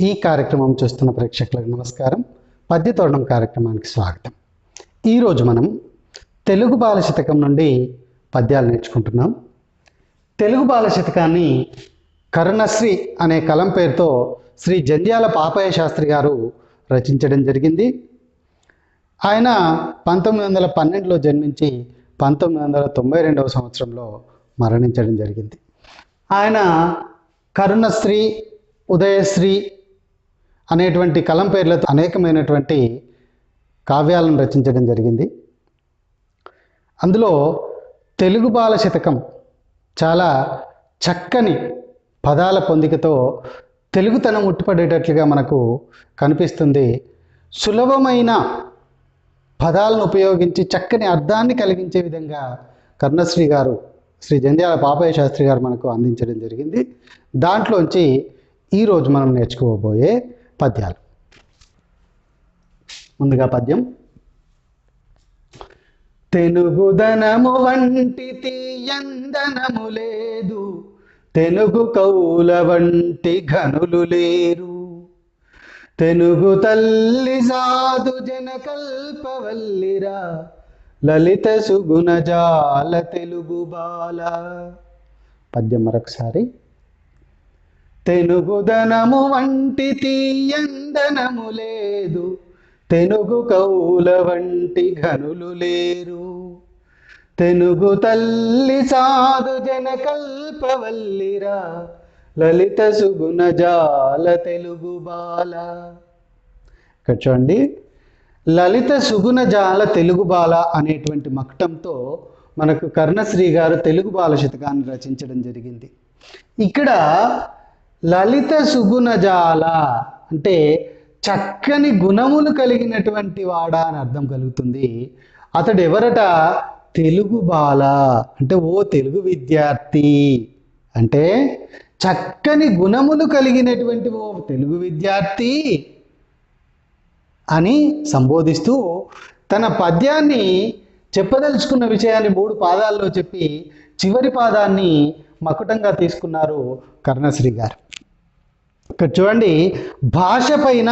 ఈ కార్యక్రమం చూస్తున్న ప్రేక్షకులకు నమస్కారం. పద్యతోరణం కార్యక్రమానికి స్వాగతం. ఈరోజు మనం తెలుగు బాల శతకం నుండి పద్యాలు నేర్చుకుంటున్నాం. తెలుగు బాల శతకాన్ని కరుణశ్రీ అనే కలం పేరుతో శ్రీ జంధ్యాల పాపయ్య శాస్త్రి గారు రచించడం జరిగింది. ఆయన పంతొమ్మిది వందల పన్నెండులో జన్మించి పంతొమ్మిది వందల తొంభై రెండవ సంవత్సరంలో మరణించడం జరిగింది. ఆయన కరుణశ్రీ ఉదయశ్రీ అనేటువంటి కలం పేర్లతో అనేకమైనటువంటి కావ్యాలను రచించడం జరిగింది. అందులో తెలుగు బాల శతకం చాలా చక్కని పదాల పొందికతో తెలుగుతనం ఉట్టిపడేటట్లుగా మనకు కనిపిస్తుంది. సులభమైన పదాలను ఉపయోగించి చక్కని అర్థాన్ని కలిగించే విధంగా కర్ణశ్రీ గారు శ్రీ జంధ్యాల పాపయ్య శాస్త్రి గారు మనకు అందించడం జరిగింది. దాంట్లోంచి ఈరోజు మనం నేర్చుకోబోయే పద్యాలు. ముందుగా పద్యం. తెలుగుదనము వంటి తీయందనము లేదు. తెనుగు కౌల వంటి ఘనులు లేరు. తెనుగు తల్లి సాధు జన కల్పవల్లిరా లలిత సుగుణజాల తెలుగు బాల. పద్యం మరొకసారి. తెనుగుదనము వంటి తీయందనము లేదు. తెనుగు కౌల వంటి ఘనులు లేరు. తెనుగు తల్లి సాధు జన కల్పవల్లిరా. లలిత సుగుణజాల తెలుగు బాల. ఇక్కడ చూడండి. లలిత సుగుణజాల తెలుగు బాల అనేటువంటి మక్టంతో మనకు కర్ణశ్రీ గారు తెలుగు బాల శతకాన్ని రచించడం జరిగింది. ఇక్కడ లలిత సుగుణజాల అంటే చక్కని గుణములు కలిగినటువంటి వాడా అని అర్థం కలుగుతుంది. అతడు ఎవరట తెలుగు బాల. అంటే ఓ తెలుగు విద్యార్థి. అంటే చక్కని గుణములు కలిగినటువంటి ఓ తెలుగు విద్యార్థి అని సంబోధిస్తూ తన పద్యాన్ని చెప్పదలుచుకున్న విషయాన్ని మూడు పాదాల్లో చెప్పి చివరి పాదాన్ని మకుటంగా తీసుకున్నారు కర్ణశ్రీ గారు. ఇక్కడ చూడండి భాష పైన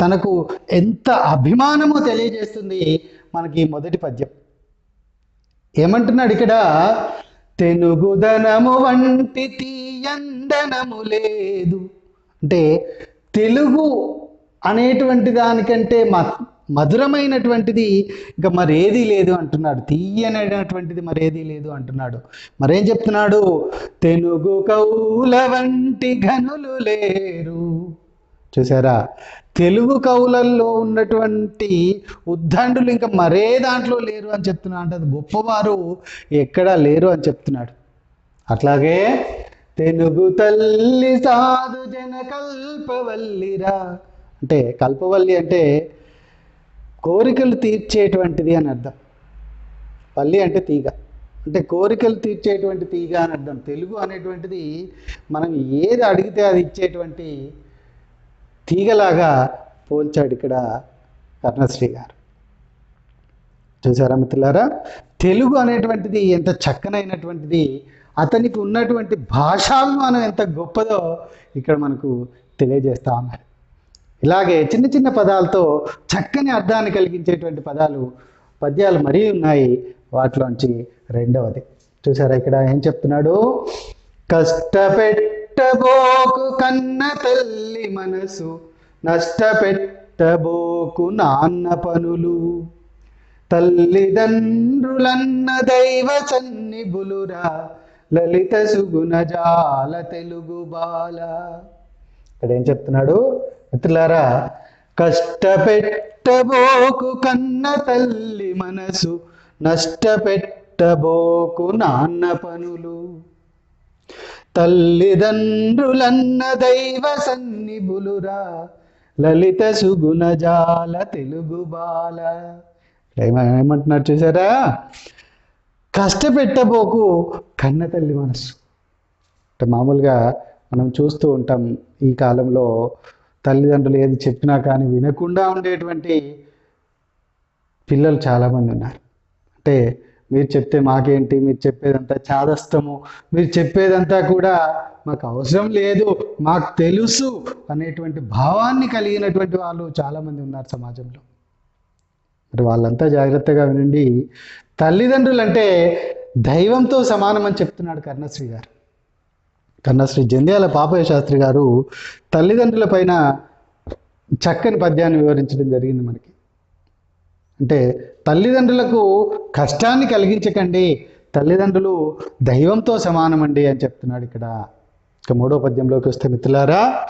తనకు ఎంత అభిమానమో తెలియజేస్తుంది మనకి మొదటి పద్యం. ఏమంటున్నాడు ఇక్కడ? తెలుగుదనము వంటి తీయందనము లేదు. అంటే తెలుగు అనేటువంటి దానికంటే మ మధురమైనటువంటిది. ఇంకా మరేది లేదు అంటున్నాడు. తీయనటువంటిది మరేది లేదు అంటున్నాడు. మరేం చెప్తున్నాడు? తెలుగు కౌల వంటి ఘనులు లేరు. చూసారా? తెలుగు కవులల్లో ఉన్నటువంటి ఉద్దండులు ఇంకా మరే దాంట్లో లేరు అని చెప్తున్నా. అంటే అది గొప్పవారు ఎక్కడా లేరు అని చెప్తున్నాడు. అట్లాగే తెలుగు తల్లి సాధు జన కల్పవల్లిరా. అంటే కల్పవల్లి అంటే కోరికలు తీర్చేటువంటిది అని అర్థం. పల్లి అంటే తీగ. అంటే కోరికలు తీర్చేటువంటి తీగ అని అర్థం. తెలుగు అనేటువంటిది మనం ఏది అడిగితే అది ఇచ్చేటువంటి తీగలాగా పోల్చాడు ఇక్కడ కర్ణశ్రీ గారు. చూసారా మిత్రులారా? తెలుగు అనేటువంటిది ఎంత చక్కనైనటువంటిది అతనికి ఉన్నటువంటి భాషాభిమానం ఎంత గొప్పదో ఇక్కడ మనకు తెలియజేస్తా ఉన్నారు. ఇలాగే చిన్న చిన్న పదాలతో చక్కని అర్థాన్ని కలిగించేటువంటి పదాలు పద్యాలు మరీ ఉన్నాయి. వాటిలోంచి రెండవది. చూసారా ఇక్కడ ఏం చెప్తున్నాడు? కష్టపెట్టబోకు కన్న తల్లి మనసు నష్టపెట్టబోకు నాన్న పనులు. తల్లిదండ్రులన్న దైవ సన్నిబులురా లలిత సుగుణజాల తెలుగు బాల. ఇక్కడ ఏం చెప్తున్నాడు? మిత్రులారా కష్టపెట్టబోకు కన్న తల్లి మనసు నష్టపెట్టబోకు నాన్న పనులు. తల్లిదండ్రులన్న దైవ సన్నిబులురా లలిత సుగుణజాల తెలుగు బాల. ఏమంటున్నారు చూసారా? కష్టపెట్టబోకు కన్న తల్లి మనసు. అంటే మామూలుగా మనం చూస్తూ ఉంటాం ఈ కాలంలో తల్లిదండ్రులు ఏది చెప్పినా కానీ వినకుండా ఉండేటువంటి పిల్లలు చాలామంది ఉన్నారు. అంటే మీరు చెప్తే మాకేంటి? మీరు చెప్పేదంతా చాదస్తము. మీరు చెప్పేదంతా కూడా మాకు అవసరం లేదు మాకు తెలుసు అనేటువంటి భావాన్ని కలిగినటువంటి వాళ్ళు చాలామంది ఉన్నారు సమాజంలో. మరి వాళ్ళంతా జాగ్రత్తగా వినండి. తల్లిదండ్రులు అంటే దైవంతో సమానం అని చెప్తున్నాడు కర్ణశ్రీ గారు. కన్నశ్రీ జంధ్యాల పాపయ్య శాస్త్రి గారు తల్లిదండ్రుల పైన చక్కని పద్యాన్ని వివరించడం జరిగింది మనకి. అంటే తల్లిదండ్రులకు కష్టాన్ని కలిగించకండి తల్లిదండ్రులు దైవంతో సమానమండి అని చెప్తున్నాడు ఇక్కడ. ఇక మూడో పద్యంలోకి వస్తే మిత్రులారా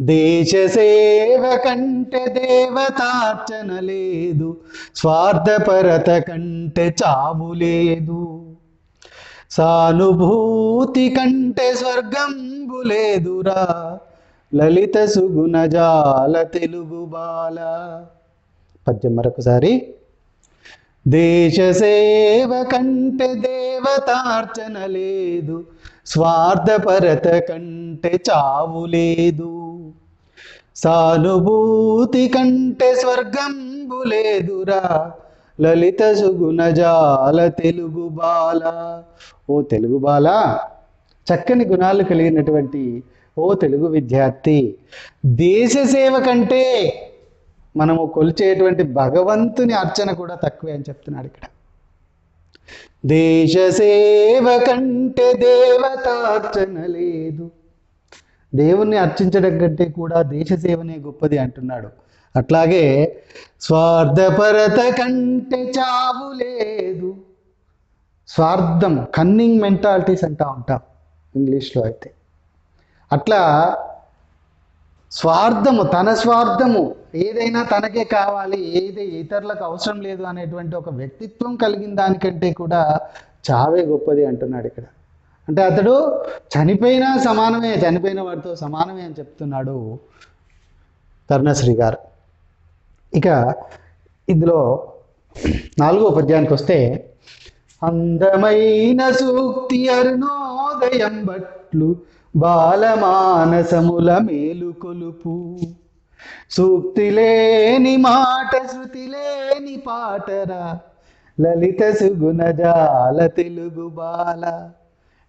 దేశ సేవ కంటే దేవతార్చన లేదు స్వార్థపరత కంటే చావు లేదు. సానుభూతి కంటే స్వర్గంబు లేదురా. లలిత సుగుణజాల తెలుగు బాల. పద్యం మరొకసారి. దేశ సేవ కంటే దేవతార్చన లేదు. స్వార్థపరత కంటే చావు లేదు. సానుభూతి కంటే స్వర్గంబు లేదురా. లలిత సుగుణజాల తెలుగు బాల. ఓ తెలుగు బాల చక్కని గుణాలు కలిగినటువంటి ఓ తెలుగు విద్యార్థి. దేశ సేవ కంటే మనము కొలిచేటువంటి భగవంతుని అర్చన కూడా తక్కువే అని చెప్తున్నాడు ఇక్కడ. దేశ సేవ కంటే దేవతార్చన లేదు. దేవుణ్ణి అర్చించడం కంటే కూడా దేశ సేవనే గొప్పది అంటున్నాడు. అట్లాగే స్వార్థపరత కంటే చావు లేదు. స్వార్థం కన్నింగ్ మెంటాలిటీస్ అంటా ఉంటాం ఇంగ్లీష్లో అయితే. అట్లా స్వార్థము తన స్వార్థము ఏదైనా తనకే కావాలి ఏది ఇతరులకు అవసరం లేదు అనేటువంటి ఒక వ్యక్తిత్వం కలిగిన దానికంటే కూడా చావే గొప్పది అంటున్నాడు ఇక్కడ. అంటే అతడు చనిపోయినా సమానమే చనిపోయిన వాడితో సమానమే అని చెప్తున్నాడు కరుణశ్రీ గారు. ఇక ఇందులో నాలుగో పద్యానికి వస్తే అందమైన సూక్తి అరుణోదయం బట్లు బాలమానసముల మేలు కొలుపు. సూక్తి లేని మాట శృతి లేని పాటరా లలిత సుగుణజాల తెలుగు బాల.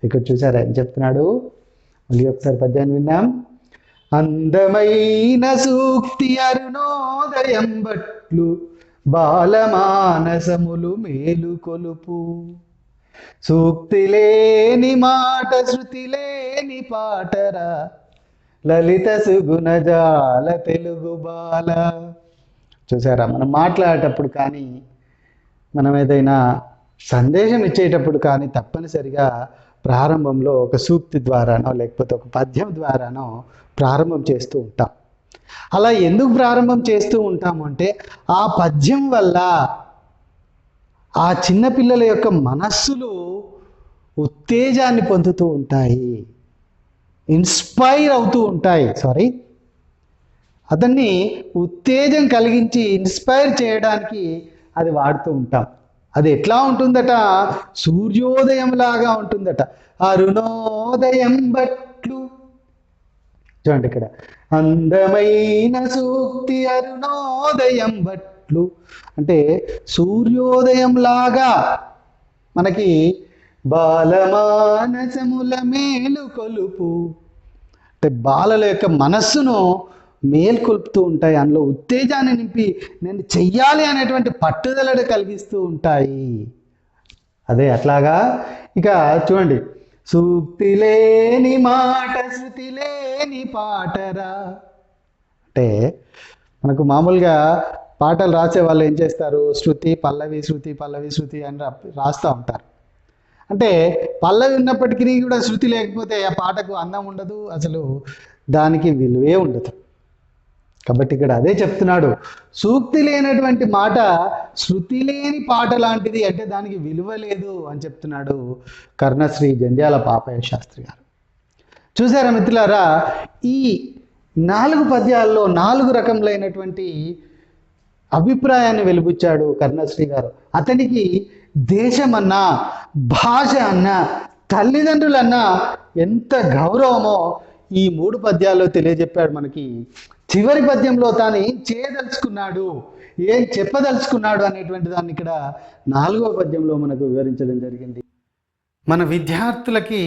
ఇక్కడ చూసారా ఏం చెప్తున్నాడు? మళ్ళీ ఒకసారి పద్యాన్ని విన్నాం. అందమైన సూక్తి అరుణోదయం బట్లు బాలమానసములు మేలు కొలుపు. సూక్తి లేని మాట శృతి లేని పాటరా లలిత సుగుణజాల తెలుగు బాల. చూసారా మనం మాట్లాడేటప్పుడు కానీ మనం ఏదైనా సందేశం ఇచ్చేటప్పుడు కానీ తప్పనిసరిగా ప్రారంభంలో ఒక సూక్తి ద్వారానో లేకపోతే ఒక పద్యం ద్వారానో ప్రారంభం చేస్తూ ఉంటాం. అలా ఎందుకు ప్రారంభం చేస్తూ ఉంటాము అంటే ఆ పద్యం వల్ల ఆ చిన్నపిల్లల యొక్క మనస్సులు ఉత్తేజాన్ని పొందుతూ ఉంటాయి. ఇన్స్పైర్ అవుతూ ఉంటాయి. సారీ. అతన్ని ఉత్తేజం కలిగించి ఇన్స్పైర్ చేయడానికి అది వాడుతూ ఉంటాం. అది ఎట్లా ఉంటుందట? సూర్యోదయం లాగా ఉంటుందట. అరుణోదయం బట్లు. చూడండి ఇక్కడ. అందమైన సూక్తి అరుణోదయం బట్లు. అంటే సూర్యోదయం లాగా మనకి బాలమానసముల మేలు కొలుపు. అంటే బాలల యొక్క మనస్సును మేల్కొల్పుతూ ఉంటాయి. అందులో ఉత్తేజాన్ని నింపి నేను చెయ్యాలి అనేటువంటి పట్టుదలను కలిగిస్తూ ఉంటాయి. అదే అట్లాగా ఇక చూడండి. సూక్తి లేని మాట శృతి లేని పాటరా? అంటే మనకు మామూలుగా పాటలు రాసే వాళ్ళు ఏం చేస్తారు? శృతి పల్లవి శృతి పల్లవి శృతి అని రాస్తూ ఉంటారు. అంటే పల్లవి ఉన్నప్పటికీ కూడా శృతి లేకపోతే ఆ పాటకు అందం ఉండదు. అసలు దానికి విలువే ఉండదు. కాబట్టి ఇక్కడ అదే చెప్తున్నాడు. సూక్తి లేనటువంటి మాట శృతి లేని పాట లాంటిది అంటే దానికి విలువ లేదు అని చెప్తున్నాడు కర్ణశ్రీ జంధ్యాల పాపయ్య శాస్త్రి గారు. చూసారా మిత్రులారా ఈ నాలుగు పద్యాల్లో నాలుగు రకములైనటువంటి అభిప్రాయాన్ని వెలిబుచ్చాడు కర్ణశ్రీ గారు. అతనికి దేశమన్నా భాష అన్నా తల్లిదండ్రులన్నా ఎంత గౌరవమో ఈ మూడు పద్యాల్లో తెలియజెప్పాడు మనకి చివరి పద్యంలో తాను ఏం చేయదలుచుకున్నాడు. ఏం చెప్పదలుచుకున్నాడు అనేటువంటి దాన్ని ఇక్కడ నాలుగో పద్యంలో మనకు వివరించడం జరిగింది. మన విద్యార్థులకి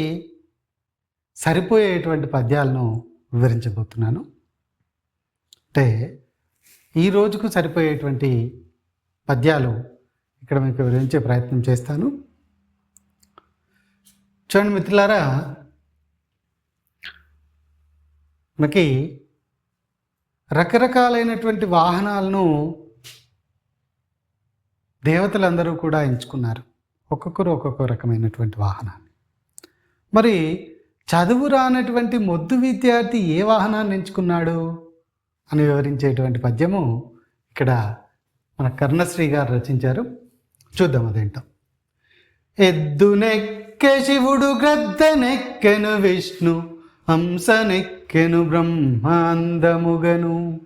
సరిపోయేటువంటి పద్యాలను వివరించబోతున్నాను. అంటే ఈ రోజుకు సరిపోయేటువంటి పద్యాలు ఇక్కడ మీకు వివరించే ప్రయత్నం చేస్తాను. చూడండి మిత్రులారా మనకి రకరకాలైనటువంటి వాహనాలను దేవతలందరూ కూడా ఎంచుకున్నారు. ఒక్కొక్కరు ఒక్కొక్క రకమైనటువంటి వాహనాన్ని. మరి చదువు రానటువంటి మొద్దు విద్యార్థి ఏ వాహనాన్ని ఎంచుకున్నాడు అని వివరించేటువంటి పద్యము ఇక్కడ మన కర్ణశ్రీ గారు రచించారు. చూద్దాం అదేంటో. ఎద్దునెక్కె శివుడు గ్రద్దనెక్కెను విష్ణు హంసనెక్కెను బ్రహ్మాందముగను.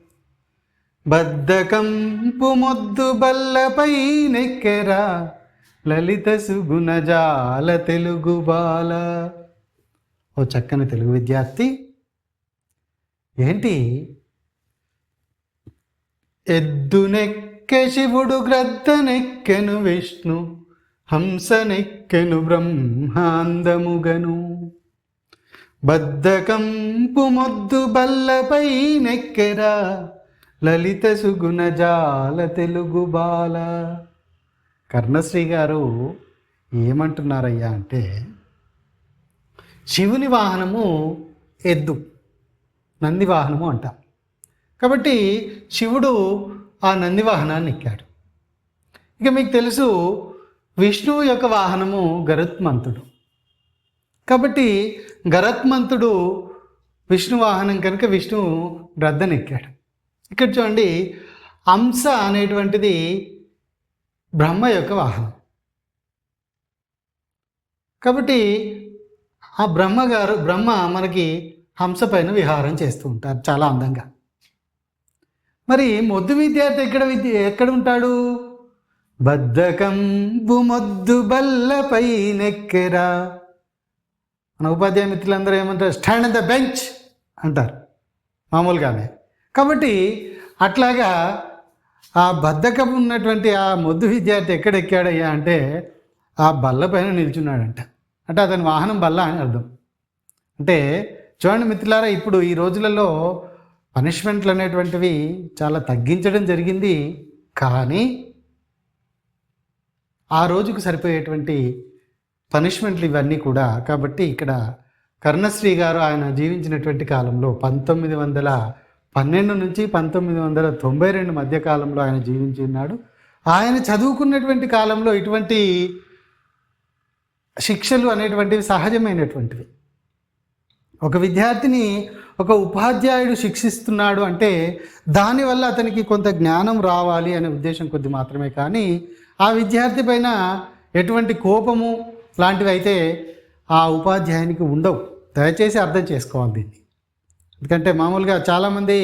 బద్ధకంపు ముద్దు బల్లపై నెక్కెరా లలిత సుగుణజాల తెలుగు బాల. ఓ చక్కని తెలుగు విద్యార్థి. ఏంటి? ఎద్దునెక్కె శివుడు గ్రద్దనెక్కెను విష్ణు. హంసనెక్కెను బ్రహ్మాందముగను. బద్ధకంపు మొద్దు బల్లపై నెక్కెరా లలిత సుగుణజాల తెలుగు బాల. కర్ణశ్రీ గారు ఏమంటున్నారయ్యా అంటే శివుని వాహనము ఎద్దు నంది వాహనము అంటాం. కాబట్టి శివుడు ఆ నంది వాహనాన్ని ఎక్కాడు. ఇక మీకు తెలుసు విష్ణువు యొక్క వాహనము గరుత్మంతుడు. కాబట్టి గరత్మంతుడు విష్ణు వాహనం కనుక విష్ణు రద్దనెక్కాడు. ఇక్కడ చూడండి అంశ అనేటువంటిది బ్రహ్మ యొక్క వాహనం. కాబట్టి ఆ బ్రహ్మగారు బ్రహ్మ మనకి హంస పైన విహారం చేస్తూ ఉంటారు చాలా అందంగా. మరి మొద్దు విద్యార్థి ఎక్కడ విద్య ఎక్కడ ఉంటాడు? బద్ధకంబు మొద్దు బల్లపై నెక్కెరా మన ఉపాధ్యాయ మిత్రులందరూ ఏమంటారు స్టాండ్ ఇన్ ద బెంచ్ అంటారు మామూలుగానే. కాబట్టి అట్లాగా ఆ బద్ధకం ఉన్నటువంటి ఆ మొద్దు విద్యార్థి ఎక్కడ ఎక్కాడయ్యా అంటే ఆ బల్ల పైన నిల్చున్నాడంట. అంటే అతని వాహనం బల్ల అని అర్థం. అంటే చూడండి మిత్రులారా ఇప్పుడు ఈ రోజులలో పనిష్మెంట్లు అనేటువంటివి చాలా తగ్గించడం జరిగింది. కానీ ఆ రోజుకు సరిపోయేటువంటి పనిష్మెంట్లు ఇవన్నీ కూడా కాబట్టి ఇక్కడ కర్ణశ్రీ గారు ఆయన జీవించినటువంటి కాలంలో పంతొమ్మిది వందల పన్నెండు నుంచి పంతొమ్మిది వందల తొంభై రెండు మధ్య కాలంలో ఆయన జీవించి ఉన్నాడు. ఆయన చదువుకున్నటువంటి కాలంలో ఇటువంటి శిక్షలు అనేటువంటివి సహజమైనటువంటివి. ఒక విద్యార్థిని ఒక ఉపాధ్యాయుడు శిక్షిస్తున్నాడు అంటే దానివల్ల అతనికి కొంత జ్ఞానం రావాలి అనే ఉద్దేశం కొద్ది మాత్రమే కానీ ఆ విద్యార్థి పైన ఎటువంటి కోపము లాంటివి అయితే ఆ ఉపాధ్యాయునికి ఉండవు. దయచేసి అర్థం చేసుకోవాలి దీన్ని. ఎందుకంటే మామూలుగా చాలామంది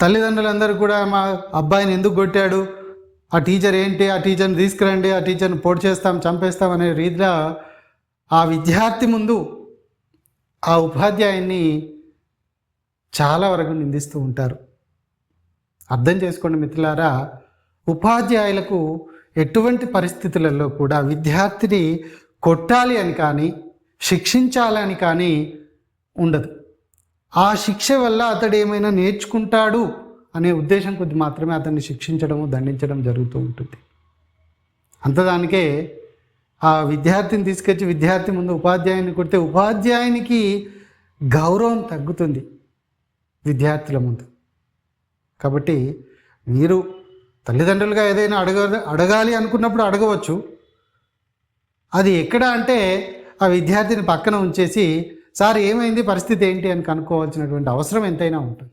తల్లిదండ్రులందరూ కూడా మా అబ్బాయిని ఎందుకు కొట్టాడు? ఆ టీచర్ ఏంటి? ఆ టీచర్ని తీసుకురండి ఆ టీచర్ని పొడి చేస్తాం చంపేస్తాం అనే రీతిలో ఆ విద్యార్థి ముందు ఆ ఉపాధ్యాయుని చాలా వరకు నిందిస్తూ ఉంటారు. అర్థం చేసుకోండి మిత్రులారా ఉపాధ్యాయులకు ఎటువంటి పరిస్థితులలో కూడా విద్యార్థిని కొట్టాలి అని కానీ శిక్షించాలని కానీ ఉండదు. ఆ శిక్ష వల్ల అతడు ఏమైనా నేర్చుకుంటాడు అనే ఉద్దేశం కొద్ది మాత్రమే అతన్ని శిక్షించడం దండించడం జరుగుతూ ఉంటుంది. అంతదానికే ఆ విద్యార్థిని తీసుకొచ్చి విద్యార్థి ముందు ఉపాధ్యాయుని కొడితే ఉపాధ్యాయునికి గౌరవం తగ్గుతుంది విద్యార్థుల ముందు. కాబట్టి మీరు తల్లిదండ్రులుగా ఏదైనా అడగ అడగాలి అనుకున్నప్పుడు అడగవచ్చు. అది ఎక్కడ అంటే ఆ విద్యార్థిని పక్కన ఉంచేసి సార్ ఏమైంది? పరిస్థితి ఏంటి? అని కనుక్కోవాల్సినటువంటి అవసరం ఎంతైనా ఉంటుంది.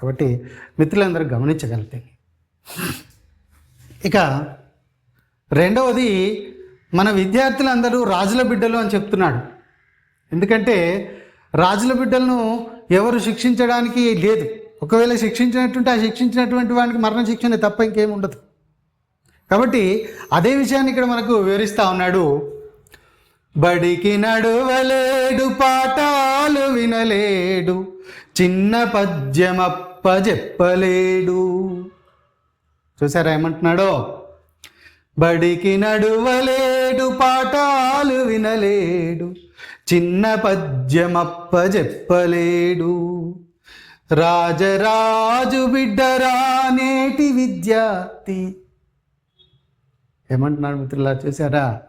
కాబట్టి మిత్రులందరూ గమనించగలిగితే. ఇక రెండవది మన విద్యార్థులందరూ రాజుల బిడ్డలు అని చెప్తున్నాడు. ఎందుకంటే రాజుల బిడ్డలను ఎవరు శిక్షించడానికి లేదు. ఒకవేళ శిక్షించినట్టుంటే ఆ శిక్షించినటువంటి వాడికి మరణ శిక్షణ తప్ప ఇంకేం ఉండదు. కాబట్టి అదే విషయాన్ని ఇక్కడ మనకు వివరిస్తూ ఉన్నాడు. బడికి నడువలేడు పాఠాలు వినలేడు చిన్న పద్యమప్ప చెప్పలేడు చూసారా ఏమంటున్నాడో? బడికి నడువలేడు పాఠాలు వినలేడు చిన్న పద్యమప్ప చెప్పలేడు రాజరాజు బిడ్డరా నేటి విద్యార్థి. ఏమంటున్నాడు మిత్రులా చూసారా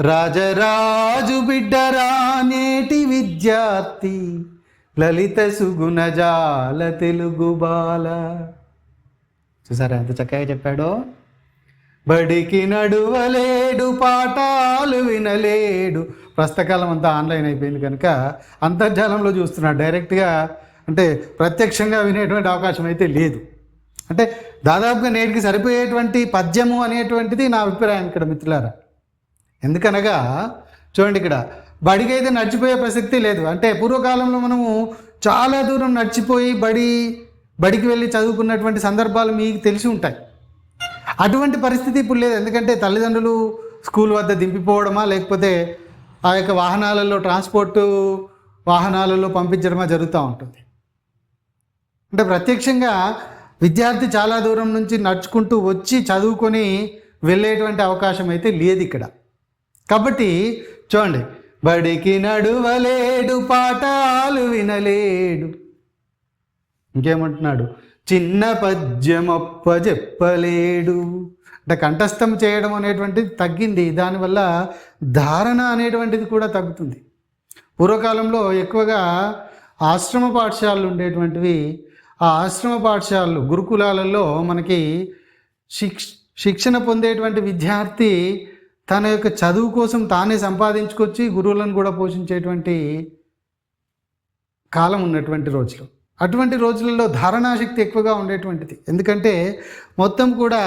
రాజరాజు బిడ్డరా నేటి విద్యార్థి. లలిత సుగుణజాల తెలుగు బాల. చూసారా ఎంత చక్కగా చెప్పాడో? బడికి నడువలేడు పాఠాలు వినలేడు. ప్రస్తుతకాలం అంతా ఆన్లైన్ అయిపోయింది కనుక అంతర్జాలంలో చూస్తున్నాడు. డైరెక్ట్గా అంటే ప్రత్యక్షంగా వినేటువంటి అవకాశం అయితే లేదు. అంటే దాదాపుగా నేటికి సరిపోయేటువంటి పద్యము అనేటువంటిది నా అభిప్రాయం ఇక్కడ మిత్రులారా. ఎందుకనగా చూడండి ఇక్కడ బడికైతే నడిచిపోయే ప్రసక్తి లేదు. అంటే పూర్వకాలంలో మనము చాలా దూరం నడిచిపోయి బడి బడికి వెళ్ళి చదువుకున్నటువంటి సందర్భాలు మీకు తెలిసి ఉంటాయి. అటువంటి పరిస్థితి ఇప్పుడు లేదు. ఎందుకంటే తల్లిదండ్రులు స్కూల్ వద్ద దింపిపోవడమా లేకపోతే ఆ యొక్క వాహనాలలో ట్రాన్స్పోర్టు వాహనాలలో పంపించడమా జరుగుతూ ఉంటుంది. అంటే ప్రత్యక్షంగా విద్యార్థి చాలా దూరం నుంచి నడుచుకుంటూ వచ్చి చదువుకొని వెళ్ళేటువంటి అవకాశం అయితే లేదు ఇక్కడ. కాబట్టి చూడండి బడికి నడువలేడు పాఠాలు వినలేడు. ఇంకేమంటున్నాడు? చిన్న పద్యమొప్ప చెప్పలేడు. అంటే కంఠస్థం చేయడం అనేటువంటిది తగ్గింది. దానివల్ల ధారణ అనేటువంటిది కూడా తగ్గుతుంది. పూర్వకాలంలో ఎక్కువగా ఆశ్రమ పాఠశాలలు ఉండేటువంటివి ఆ ఆశ్రమ పాఠశాలలు గురుకులాలలో మనకి శిక్ష శిక్షణ పొందేటువంటి విద్యార్థి తన యొక్క చదువు కోసం తానే సంపాదించుకొచ్చి గురువులను కూడా పోషించేటువంటి కాలం ఉన్నటువంటి రోజులు. అటువంటి రోజులలో ధారణాశక్తి ఎక్కువగా ఉండేటువంటిది. ఎందుకంటే మొత్తం కూడా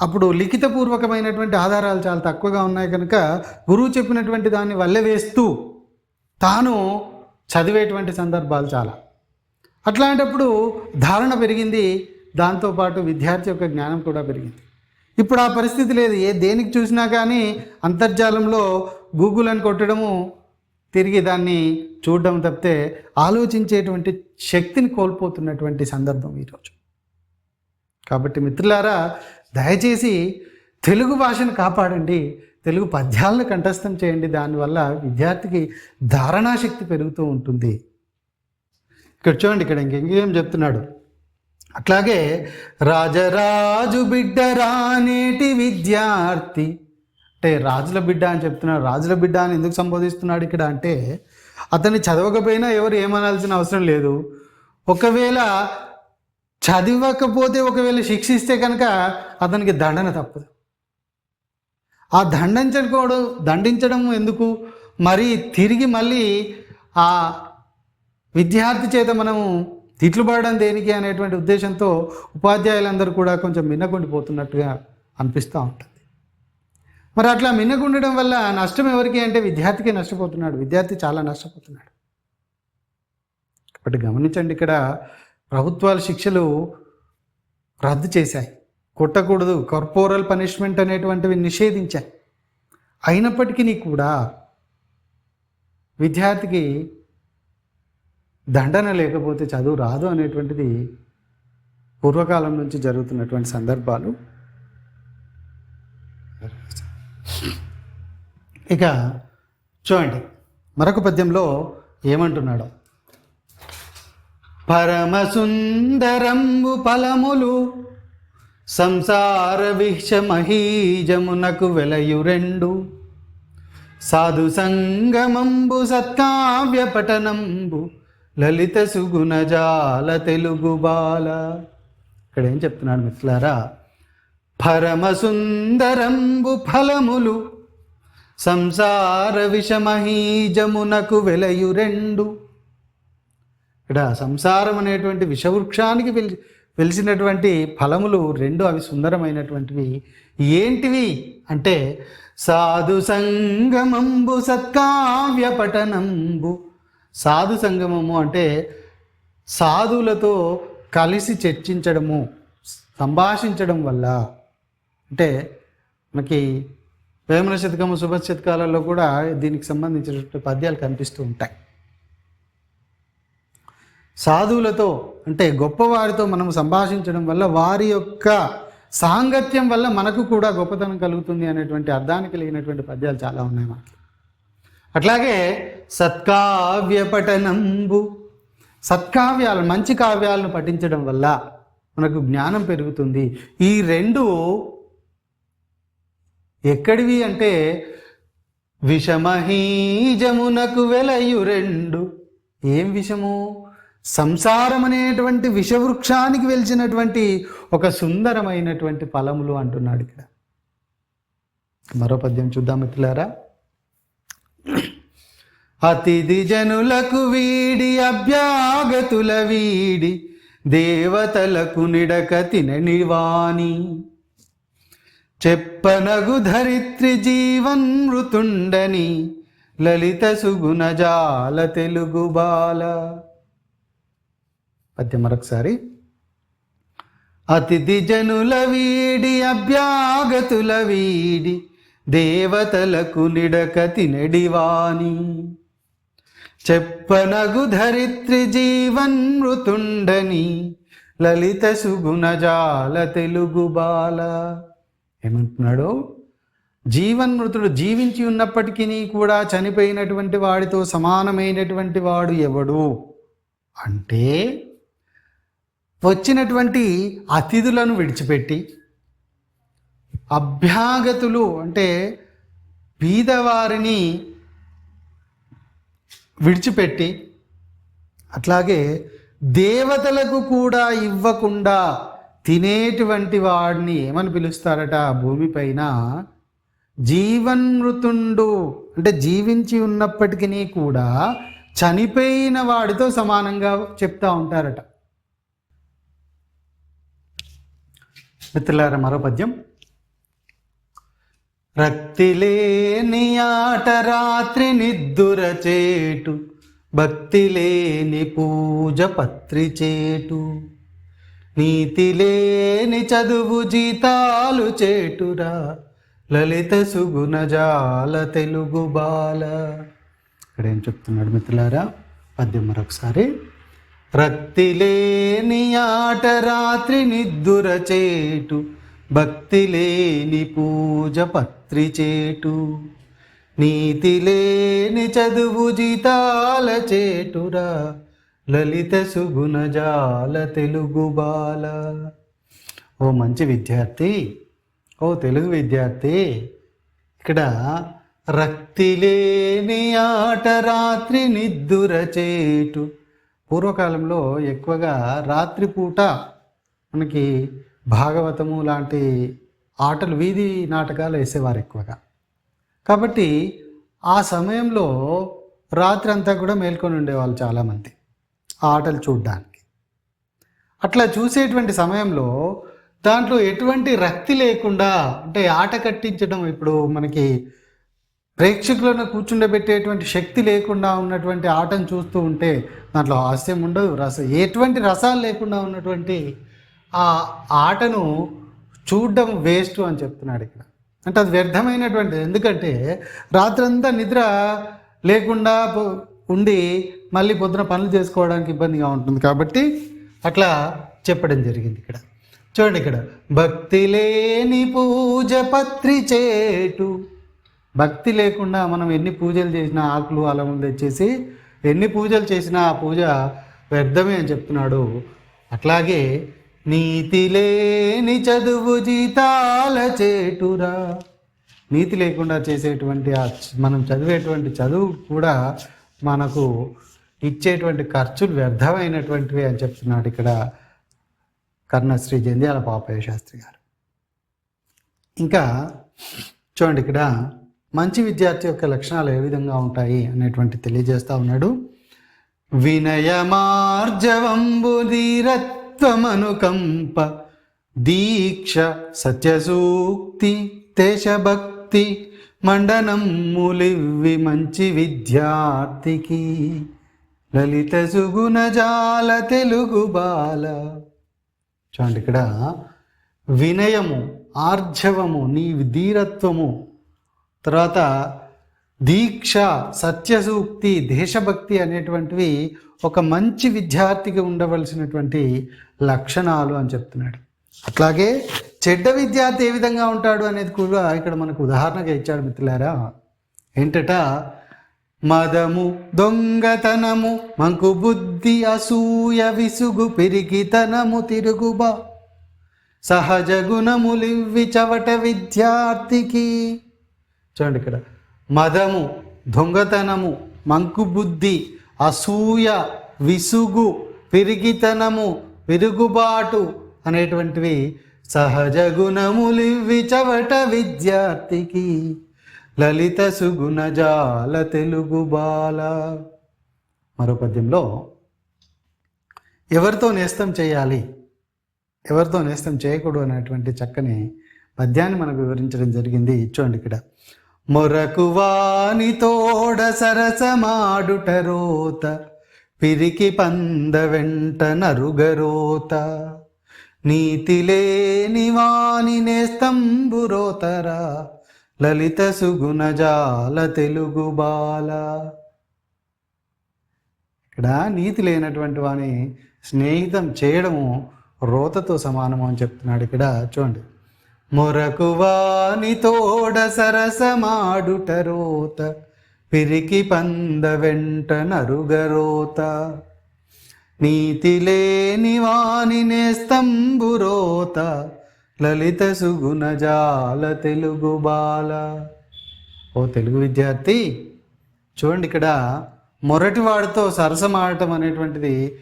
అప్పుడు లిఖితపూర్వకమైనటువంటి ఆధారాలు చాలా తక్కువగా ఉన్నాయి కనుక గురువు చెప్పినటువంటి దాన్ని వల్లెవేస్తూ తాను చదివేటువంటి సందర్భాలు చాలా. అట్లాంటప్పుడు ధారణ పెరిగింది దాంతోపాటు విద్యార్థి యొక్క జ్ఞానం కూడా పెరిగింది. ఇప్పుడు ఆ పరిస్థితి లేదు. ఏ దేనికి చూసినా కానీ అంతర్జాలంలో గూగుల్ అని కొట్టడము తిరిగి దాన్ని చూడడం తప్పితే ఆలోచించేటువంటి శక్తిని కోల్పోతున్నటువంటి సందర్భం ఈరోజు. కాబట్టి మిత్రులారా దయచేసి తెలుగు భాషను కాపాడండి. తెలుగు పద్యాలను కంఠస్థం చేయండి. దానివల్ల విద్యార్థికి ధారణాశక్తి పెరుగుతూ ఉంటుంది. ఇక్కడ చూడండి ఇక్కడ ఇంకేం చెప్తున్నాడు? అట్లాగే రాజరాజు బిడ్డ రానేటి విద్యార్థి. అంటే రాజుల బిడ్డ అని చెప్తున్నాడు రాజుల బిడ్డ అని ఎందుకు సంబోధిస్తున్నాడు ఇక్కడ అంటే అతన్ని చదవకపోయినా ఎవరు ఏమనాల్సిన అవసరం లేదు. ఒకవేళ చదివకపోతే ఒకవేళ శిక్షిస్తే కనుక అతనికి దండన తప్పదు. ఆ దండించడం దండించడం ఎందుకు? మరి తిరిగి మళ్ళీ ఆ విద్యార్థి చేత మనము తిట్లు పడడం దేనికి అనేటువంటి ఉద్దేశంతో ఉపాధ్యాయులందరూ కూడా కొంచెం మిన్నకుండిపోతున్నట్టుగా అనిపిస్తూ ఉంటుంది. మరి అట్లా మిన్నకుండడం వల్ల నష్టం ఎవరికి అంటే విద్యార్థికి నష్టపోతున్నాడు. విద్యార్థి చాలా నష్టపోతున్నాడు. కాబట్టి గమనించండి ఇక్కడ ప్రభుత్వాలు శిక్షలు రద్దు చేశాయి. కొట్టకూడదు. కార్పోరల్ పనిష్మెంట్ అనేటువంటివి నిషేధించాయి. అయినప్పటికీ కూడా విద్యార్థికి దండన లేకపోతే చదువు రాదు అనేటువంటిది పూర్వకాలం నుంచి జరుగుతున్నటువంటి సందర్భాలు. ఇక చూడండి మరొక పద్యంలో ఏమంటున్నాడు. పరమసుందరంబు ఫలములు సంసార విషమహీజమునకు వెలయు రెండు సాధు సంగమంబు సత్కావ్య పఠనంబు లలిత సుగుణజాల తెలుగు బాల. ఇక్కడ ఏం చెప్తున్నాడు మిత్రులారా? పరమసుందరంబు ఫలములు సంసార విషమహీజమునకు వెలయు రెండు. ఇక్కడ సంసారం అనేటువంటి విషవృక్షానికి వెలి వెలిసినటువంటి ఫలములు రెండు అవి సుందరమైనటువంటివి. ఏంటివి? అంటే సాధు సంగమంబు సత్కావ్య పఠనంబు. సాధు సంగమము అంటే సాధువులతో కలిసి చర్చించడము సంభాషించడం వల్ల. అంటే మనకి వేమన శతకము శుభ శతకాలలో కూడా దీనికి సంబంధించినటువంటి పద్యాలు కనిపిస్తూ ఉంటాయి. సాధువులతో అంటే గొప్పవారితో మనం సంభాషించడం వల్ల వారి యొక్క సాంగత్యం వల్ల మనకు కూడా గొప్పతనం కలుగుతుంది అనేటువంటి అర్థానికి కలిగినటువంటి పద్యాలు చాలా ఉన్నాయి మనకి. అట్లాగే సత్కావ్య పఠనంబు. సత్కావ్యాలు మంచి కావ్యాలను పఠించడం వల్ల మనకు జ్ఞానం పెరుగుతుంది. ఈ రెండు ఎక్కడివి అంటే విషమహీజమునకు వెలయు రెండు. ఏం విషము? సంసారం అనేటువంటి విషవృక్షానికి వెలిచినటువంటి ఒక సుందరమైనటువంటి ఫలములు అంటున్నాడు ఇక్కడ. మరో పద్యం చూద్దాం మిత్రులారా. అతిథి జనులకు వీడి అభ్యాగతుల వీడి దేవతలకు నిడక తిననివాని చెప్పనగు ధరిత్రి జీవన్మృతుండని లలిత సుగుణ జాల తెలుగు బాల. పద్యం మరొకసారి. అతిథి జనుల వీడి అభ్యాగతుల వీడి దేవతలకు నిడక తినడివాణి చెప్పనగు ధరిత్రి జీవన్మృతుండని లలిత సుగుణజాల తెలుగు బాల. ఏమంటున్నాడు? జీవన్మృతుడు జీవించి ఉన్నప్పటికీ కూడా చనిపోయినటువంటి వాడితో సమానమైనటువంటి వాడు ఎవడు? అంటే వచ్చినటువంటి అతిథులను విడిచిపెట్టి అభ్యాగతులు అంటే బీదవారిని విడిచిపెట్టి అట్లాగే దేవతలకు కూడా ఇవ్వకుండా తినేటువంటి వాడిని ఏమని పిలుస్తారట? ఆ భూమిపైన జీవన్మృతుండు అంటే జీవించి ఉన్నప్పటికీ కూడా చనిపోయిన వాడితో సమానంగా చెప్తా ఉంటారట. మిత్రులారా మరో పద్యం. రక్తిలేని ఆట రాత్రి నిద్దుర చేటు భక్తి లేని పూజ పత్రిచేటు. నీతి లేని చదువు జీతాలు చేటురా లలిత సుగుణజాల తెలుగు బాల. ఇక్కడ ఏం చెప్తున్నాడు మిత్రులారా? పద్యం మరొకసారి. రక్తి లేని ఆట రాత్రి నిద్దుర చేటు భక్తి లేని పూజ పత్రి చేటు నీతి లేని చదువు జీతాల చేటురా లలిత సుగుణజాల తెలుగు బాల. ఓ మంచి విద్యార్థి ఓ తెలుగు విద్యార్థి ఇక్కడ రక్తి లేని ఆట రాత్రి నిద్దుర చేటు. పూర్వకాలంలో ఎక్కువగా రాత్రిపూట మనకి భాగవతము లాంటి ఆటలు వీధి నాటకాలు వేసేవారు ఎక్కువగా. కాబట్టి ఆ సమయంలో రాత్రి అంతా కూడా మేల్కొని ఉండేవాళ్ళు చాలామంది ఆ ఆటలు చూడడానికి. అట్లా చూసేటువంటి సమయంలో దాంట్లో ఎటువంటి రక్తి లేకుండా అంటే ఆట కట్టించడం ఇప్పుడు మనకి ప్రేక్షకులను కూర్చుండబెట్టేటువంటి శక్తి లేకుండా ఉన్నటువంటి ఆటను చూస్తూ ఉంటే దాంట్లో హాస్యం ఉండదు. రస ఎటువంటి రసాలు లేకుండా ఉన్నటువంటి ఆ ఆటను చూడడం వేస్ట్ అని చెప్తున్నాడు ఇక్కడ. అంటే అది వ్యర్థమైనటువంటిది. ఎందుకంటే రాత్రంతా నిద్ర లేకుండా ఉండి మళ్ళీ పొద్దున పనులు చేసుకోవడానికి ఇబ్బందిగా ఉంటుంది కాబట్టి అట్లా చెప్పడం జరిగింది ఇక్కడ. చూడండి ఇక్కడ. భక్తి లేని పూజ పత్రి చేటు. భక్తి లేకుండా మనం ఎన్ని పూజలు చేసినా ఆకులు అలములు తెచ్చేసి ఎన్ని పూజలు చేసినా ఆ పూజ వ్యర్థమే అని చెప్తున్నాడు. అట్లాగే నీతి లేని చదువు జీతాల చేటురా. నీతి లేకుండా చేసేటువంటి ఆ మనం చదివేటువంటి చదువు కూడా మనకు ఇచ్చేటువంటి ఖర్చులు వ్యర్థమైనటువంటివి అని చెప్తున్నాడు ఇక్కడ కర్ణశ్రీ జంధ్యాల పాపయ్య శాస్త్రి గారు. ఇంకా చూడండి ఇక్కడ మంచి విద్యార్థి యొక్క లక్షణాలు ఏ విధంగా ఉంటాయి అనేటువంటి తెలియజేస్తూ ఉన్నాడు. వినయమార్జవంబు త్వమనుకంప దీక్ష సత్యసూక్తి దేశభక్తి మండనమ్ములివ్వి మంచి విద్యార్థికి. లలిత సుగుణజాల తెలుగు బాల. చూడండి ఇక్కడ వినయము ఆర్జవము నీ ధీరత్వము. తర్వాత దీక్ష సత్యసూక్తి దేశభక్తి అనేటువంటివి ఒక మంచి విద్యార్థికి ఉండవలసినటువంటి లక్షణాలు అని చెప్తున్నాడు. అట్లాగే చెడ్డ విద్యార్థి ఏ విధంగా ఉంటాడు అనేది కూడా ఇక్కడ మనకు ఉదాహరణగా ఇచ్చాడు మిత్రులారా. ఏంటట? మదము దొంగతనము మంకు బుద్ధి అసూయ విసుగు పిరికితనము తిరుగుబా సహజ గుణములివ్వి చవట విద్యార్థికి. చూడండి ఇక్కడ. మదము దొంగతనము మంకు బుద్ధి అసూయ విసుగు పిరిగితనము పిరుగుబాటు అనేటువంటివి సహజ గుణములివి చవట విద్యార్థికి. లలిత సుగుణజాల తెలుగు బాల. మరో పద్యంలో ఎవరితో నేస్తం చేయాలి? ఎవరితో నేస్తం చేయకూడదు అనేటువంటి చక్కని పద్యాన్ని మనకు వివరించడం జరిగింది. చూడండి ఇక్కడ. మొరకు వాని తోడ సరసమాడుట రోత పిరికి పంద వెంట నరుగరోత. నీతి లేని వాని నేస్తంబురోతరా లలిత సుగుణజాల తెలుగు బాల. ఇక్కడ నీతి లేనటువంటి వాని స్నేహితం చేయడము రోతతో సమానము అని చెప్తున్నాడు ఇక్కడ. చూడండి. మొరకు వాని తోడ సరసమాడుట రోత పిరికి పంద వెంట నరుగరోత నీతి లేని వాని నేస్తంబురోత లలిత లలిత సుగుణజాల తెలుగు బాల. ఓ తెలుగు విద్యార్థి చూడండి ఇక్కడ మొరటివాడితో సరసమాడటం అనేటువంటిది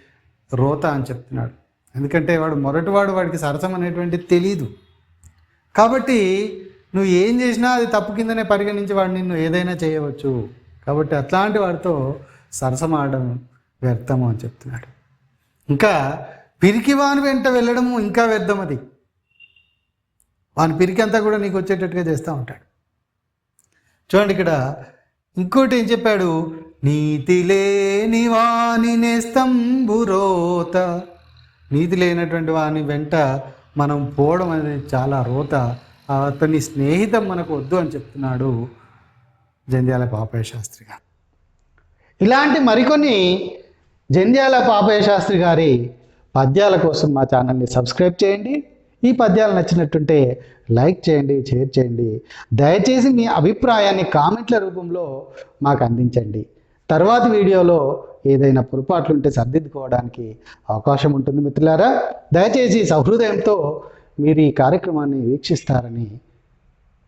రోత అని చెప్తున్నాడు. ఎందుకంటే వాడు మొరటివాడు వాడికి సరసం అనేటువంటిది తెలీదు. కాబట్టి నువ్వు ఏం చేసినా అది తప్పు కిందనే పరిగణించి వాడు నిన్ను ఏదైనా చేయవచ్చు. కాబట్టి అట్లాంటి వాడితో సరసమాడడం వ్యర్థము అని చెప్తున్నాడు. ఇంకా పిరికి వాని వెంట వెళ్ళడము ఇంకా వ్యర్థం అది. వాని పిరికి అంతా కూడా నీకు వచ్చేటట్టుగా చేస్తూ ఉంటాడు. చూడండి ఇక్కడ ఇంకోటి ఏం చెప్పాడు? నీతి లేని వాని నేస్తంబురోత నీతి లేనటువంటి వాని వెంట మనం పోవడం అనేది చాలా రోత. అతని స్నేహితం మనకు వద్దు అని చెప్తున్నాడు జంధ్యాల పాపయ్య శాస్త్రి గారు. ఇలాంటి మరికొన్ని జంధ్యాల పాపయ్య శాస్త్రి గారి పద్యాల కోసం మా ఛానల్ని సబ్స్క్రైబ్ చేయండి. ఈ పద్యాలు నచ్చినట్టుంటే లైక్ చేయండి షేర్ చేయండి. దయచేసి మీ అభిప్రాయాన్ని కామెంట్ల రూపంలో మాకు అందించండి. తర్వాతి వీడియోలో ఏదైనా పొరపాట్లు ఉంటే సర్దిద్దుకోవడానికి అవకాశం ఉంటుంది మిత్రులారా. దయచేసి సహృదయంతో మీరు ఈ కార్యక్రమాన్ని వీక్షిస్తారని